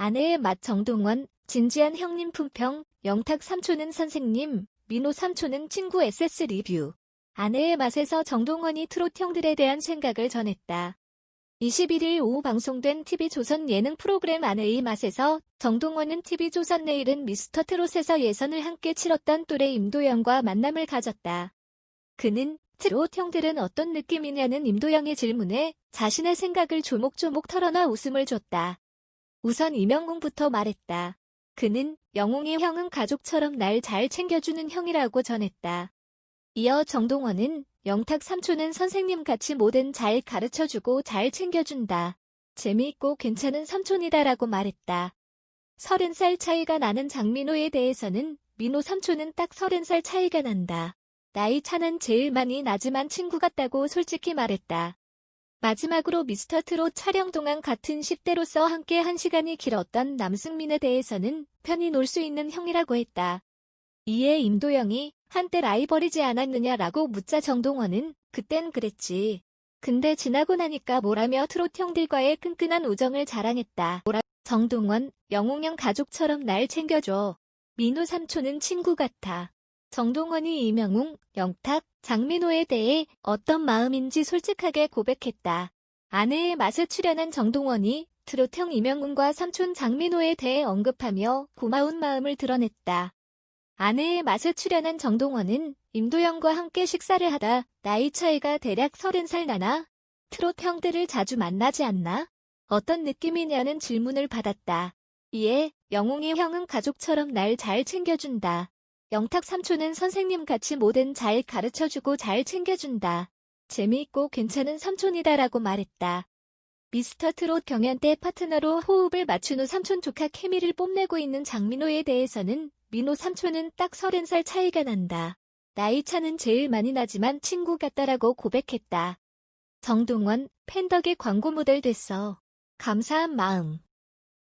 아내의 맛 정동원, 진지한 형님 품평, 영탁 삼촌은 선생님, 민호 삼촌은 친구 SS 리뷰. 아내의 맛에서 정동원이 트롯 형들에 대한 생각을 전했다. 21일 오후 방송된 TV조선 예능 프로그램 아내의 맛에서 정동원은 TV조선 내일은 미스터 트롯에서 예선을 함께 치렀던 또래 임도영과 만남을 가졌다. 그는 트롯 형들은 어떤 느낌이냐는 임도영의 질문에 자신의 생각을 조목조목 털어놔 웃음을 줬다. 우선 이명웅부터 말했다. 그는 영웅의 형은 가족처럼 날 잘 챙겨주는 형이라고 전했다. 이어 정동원은 영탁 삼촌은 선생님 같이 뭐든 잘 가르쳐주고 잘 챙겨준다. 재미있고 괜찮은 삼촌이다라고 말했다. 서른 살 차이가 나는 장민호에 대해서는 민호 삼촌은 딱 서른 살 차이가 난다. 나이 차는 제일 많이 나지만 친구 같다고 솔직히 말했다. 마지막으로 미스터 트롯 촬영 동안 같은 10대로서 함께 한 시간이 길었던 남승민에 대해서는 편히 놀 수 있는 형이라고 했다. 이에 임도영이 한때 라이벌이지 않았느냐라고 묻자 정동원은 그땐 그랬지. 근데 지나고 나니까 뭐라며 트롯 형들과의 끈끈한 우정을 자랑했다. 뭐라 정동원, 영웅형 가족처럼 날 챙겨줘. 민호 삼촌은 친구 같아. 정동원이 이명웅, 영탁, 장민호에 대해 어떤 마음인지 솔직하게 고백했다. 아내의 맛에 출연한 정동원이 트롯형 이명웅과 삼촌 장민호에 대해 언급하며 고마운 마음을 드러냈다. 아내의 맛에 출연한 정동원은 임도영과 함께 식사를 하다 나이 차이가 대략 서른 살 나나? 트롯 형들을 자주 만나지 않나? 어떤 느낌이냐는 질문을 받았다. 이에 영웅이 형은 가족처럼 날 잘 챙겨준다. 영탁 삼촌은 선생님 같이 뭐든 잘 가르쳐주고 잘 챙겨준다. 재미있고 괜찮은 삼촌이다라고 말했다. 미스터 트롯 경연 때 파트너로 호흡을 맞춘 후 삼촌 조카 케미를 뽐내고 있는 장민호에 대해서는 민호 삼촌은 딱 서른 살 차이가 난다. 나이 차는 제일 많이 나지만 친구 같다라고 고백했다. 정동원, 팬덕의 광고 모델 됐어. 감사한 마음.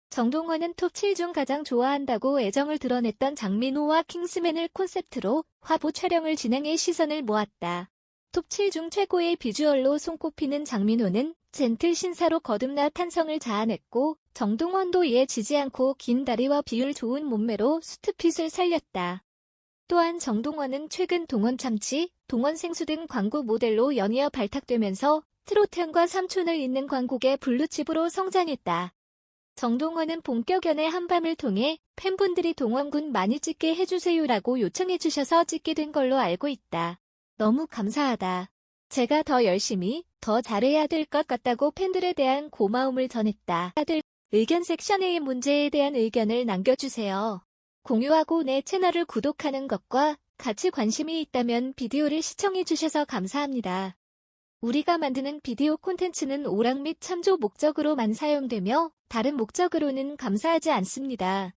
정동원은 톱7 중 가장 좋아한다고 애정을 드러냈던 장민호와 킹스맨을 콘셉트로 화보 촬영을 진행해 시선을 모았다. 톱7 중 최고의 비주얼로 손꼽히는 장민호는 젠틀 신사로 거듭나 탄성을 자아냈고 정동원도 이에 지지 않고 긴 다리와 비율 좋은 몸매로 수트핏을 살렸다. 또한 정동원은 최근 동원 참치, 동원 생수 등 광고 모델로 연이어 발탁되면서 트로트형과 삼촌을 잇는 광고계 블루칩으로 성장했다. 정동원은 본격 연애 한밤을 통해 팬분들이 동원군 많이 찍게 해주세요라고 요청해주셔서 찍게 된 걸로 알고 있다. 너무 감사하다. 제가 더 열심히, 더 잘해야 될 것 같다고 팬들에 대한 고마움을 전했다. 다들 의견 섹션의 문제에 대한 의견을 남겨주세요. 공유하고 내 채널을 구독하는 것과 같이 관심이 있다면 비디오를 시청해주셔서 감사합니다. 우리가 만드는 비디오 콘텐츠는 오락 및 참조 목적으로만 사용되며 다른 목적으로는 감사하지 않습니다.